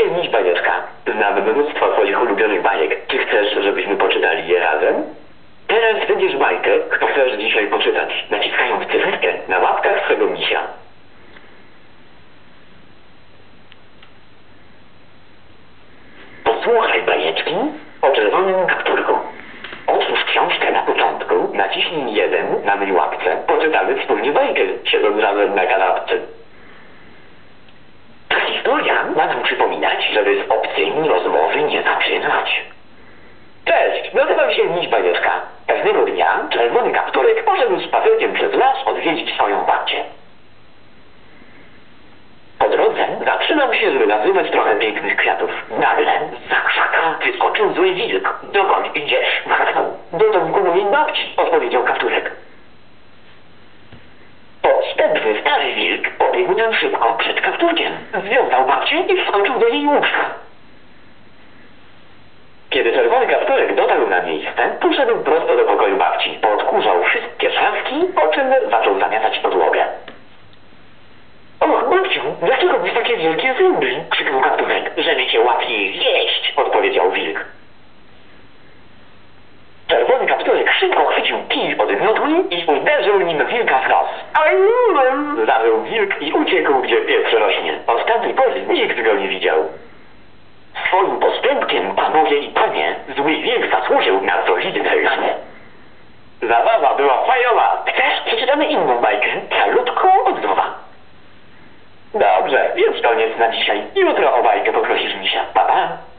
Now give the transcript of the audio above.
nam się znić bajeczka. Znam mnóstwo twoich ulubionych bajek. Czy chcesz, żebyśmy poczytali je razem? Teraz wybierz bajkę, którą chcesz dzisiaj poczytać, naciskając cyferkę na łapkach swego misia. Posłuchaj bajeczki o czerwonym kapturku. Otwórz książkę na początku, naciśnij jeden na mej łapce, poczytamy wspólnie bajkę, siedząc razem na kanapce. Historia ma nam przypominać, żeby z obcymi rozmowy nie zaczynać. Cześć, nazywam się Miś Bajeczka. Pewnego dnia czerwony kapturek poszedł spacerkiem przez las odwiedzić swoją babcię. Po drodze zatrzymał się, żeby nazywać trochę pięknych kwiatów. Nagle z krzaka wyskoczył zły wilk. Dokąd idziesz? Warknął. Do domku mojej babci, odpowiedział kapturek. Stary wilk pobiegł tam szybko przed kapturkiem. Związał babcię i wskoczył do jej łóżka. Kiedy czerwony kapturek dotarł na miejsce, poszedł prosto do pokoju babci. Podkurzał wszystkie szafki, po czym zaczął zamiatać podłogę. Och, babciu, dlaczego masz takie wielkie zęby? krzyknął kapturek. Żeby cię łatwiej zjeść, odpowiedział wilk. Czerwony kapturek szybko i uderzył nim wilka w nos. Ajum! Zawył wilk i uciekł, gdzie pieprz rośnie. Od tamtej pory nikt go nie widział. Swoim postępkiem, panowie i panie, zły wilk zasłużył na solidne rany. Zabawa była fajowa. Chcesz? Przeczytamy inną bajkę, calutką od nowa. Dobrze, więc koniec na dzisiaj. Jutro o bajkę poprosisz misia. Pa, pa.